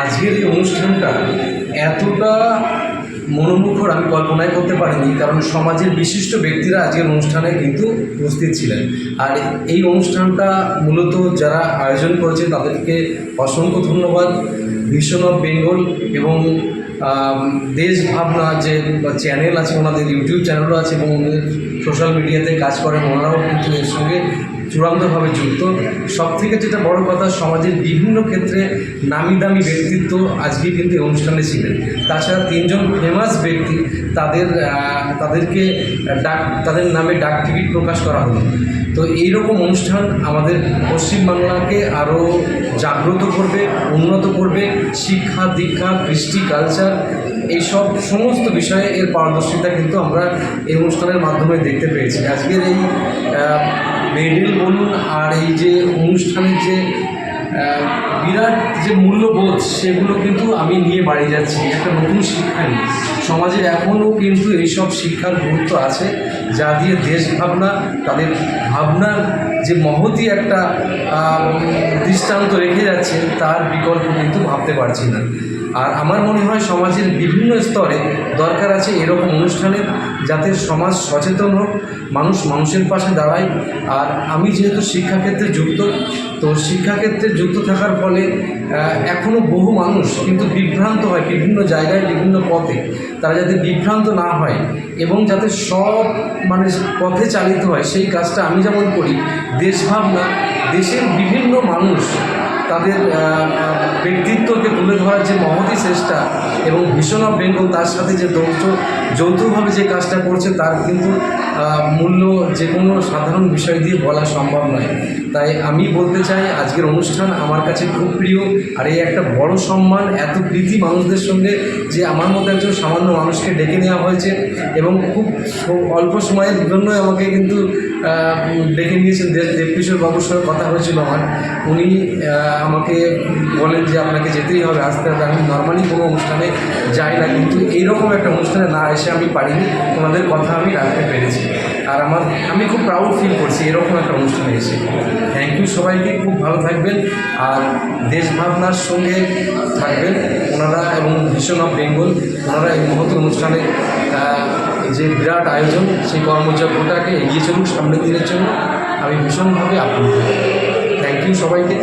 আজকের এই অনুষ্ঠানটা এতটা মনোমুখর আমি কল্পনাই করতে পারিনি, কারণ সমাজের বিশিষ্ট ব্যক্তিরা আজকের অনুষ্ঠানে কিন্তু উপস্থিত ছিলেন। আর এই অনুষ্ঠানটা মূলত যারা আয়োজন করেছে তাদেরকে অসংখ্য ধন্যবাদ। ভিশন অফ বেঙ্গল এবং দেশ ভাবনা যে চ্যানেল আছে, ওনাদের ইউটিউব চ্যানেলও আছে এবং ওনাদের সোশ্যাল মিডিয়াতে কাজ করেন ওনারাও কিন্তু এর সঙ্গে চূড়ান্তভাবে যুক্ত। সব থেকে যেটা বড় কথা, সমাজের বিভিন্ন ক্ষেত্রে নামি দামি ব্যক্তিত্ব আজকে কিন্তু অনুষ্ঠানে ছিলেন। তাছাড়া তিনজন ফেমাস ব্যক্তি, তাদের তাদেরকে ডাক, তাদের নামে ডাক টিকিট প্রকাশ করা হলো। তো এইরকম অনুষ্ঠান আমাদের পশ্চিমবাংলাকে আরও জাগ্রত করবে, উন্নত করবে, শিক্ষা, দীক্ষা, কৃষ্টি কালচার এইসব সমস্ত বিষয়ে এর পারদর্শিতা কিন্তু আমরা এই অনুষ্ঠানের মাধ্যমে দেখতে পেয়েছি। আজকের এই মেডেল বলুন আর এই যে অনুষ্ঠানের যে বিরাট যে মূল্যবোধ, সেগুলো কিন্তু আমি নিয়ে বাড়ি যাচ্ছি। একটা নতুন শিক্ষা নিয়ে। সমাজে এখনও কিন্তু এইসব শিক্ষার গুরুত্ব আছে, যা দিয়ে দেশ ভাবনা তাদের ভাবনার যে মহতি একটা দৃষ্টান্ত রেখে যাচ্ছে, তার বিকল্প কিন্তু ভাবতে পারছি না। আর আমার মনে হয় সমাজের বিভিন্ন স্তরে দরকার আছে এরকম অনুষ্ঠানের যাতে সমাজ সচেতন হোক, মানুষ মানুষের পাশে দাঁড়ায়। আর আমি যেহেতু শিক্ষাক্ষেত্রে যুক্ত তো শিক্ষাক্ষেত্রে যুক্ত থাকার ফলে এখনও বহু মানুষ কিন্তু বিভ্রান্ত হয় বিভিন্ন জায়গায়, বিভিন্ন পথে। তারা যাতে বিভ্রান্ত না হয় এবং যাতে সব মানে পথে চালিত হয়, সেই কাজটা আমি যেমন করি, দেশভাবনা, দেশের বিভিন্ন মানুষ তাদের ব্যক্তিত্বকে তুলে ধরার যে মহতি চেষ্টা এবং ভীষণ বেঙ্গল তার সাথে যে যৌথ, যৌথভাবে যে কাজটা করছে, তার কিন্তু মূল্য যে কোনো সাধারণ বিষয় দিয়ে বলা সম্ভব নয়। তাই আমি বলতে চাই, আজকের অনুষ্ঠান আমার কাছে খুব প্রিয়। আর এই একটা বড় সম্মান, এত প্রীতি মানুষদের সঙ্গে যে আমার মতো একজন সামান্য মানুষকে ডেকে নেওয়া হয়েছে এবং খুব অল্প সময়ের জন্যই আমাকে কিন্তু ডেকে নিয়েছেন। দেব- দেবকিশোর বাবুর সঙ্গে কথা হয়েছিল আমার। উনি আমাকে বলেন যে আপনাকে যেতেই হবে, আসতে হবে। আমি নর্মালি কোনো অনুষ্ঠানে যাই না, কিন্তু এইরকম একটা অনুষ্ঠানে না এসে আমি পারিনি। ওনাদের কথা আমি রাখতে পেরেছি। আর আমার, আমি খুব প্রাউড ফিল করছি, এরকম একটা অনুষ্ঠানে এসে। থ্যাংক ইউ সবাইকে, খুব ভালো থাকবেন। আর দেশ ভাবনার সঙ্গে থাকবেন ওনারা এবং ভীষণ অফ বেঙ্গল ওনারা এই মহৎ অনুষ্ঠানে যে বিরাট আয়োজন, সেই কর্মযজ্ঞটাকে এগিয়ে চলুক, সামনের দিনের জন্য আমি ভীষণভাবে আপ্লুত। থ্যাংক ইউ সবাইকে।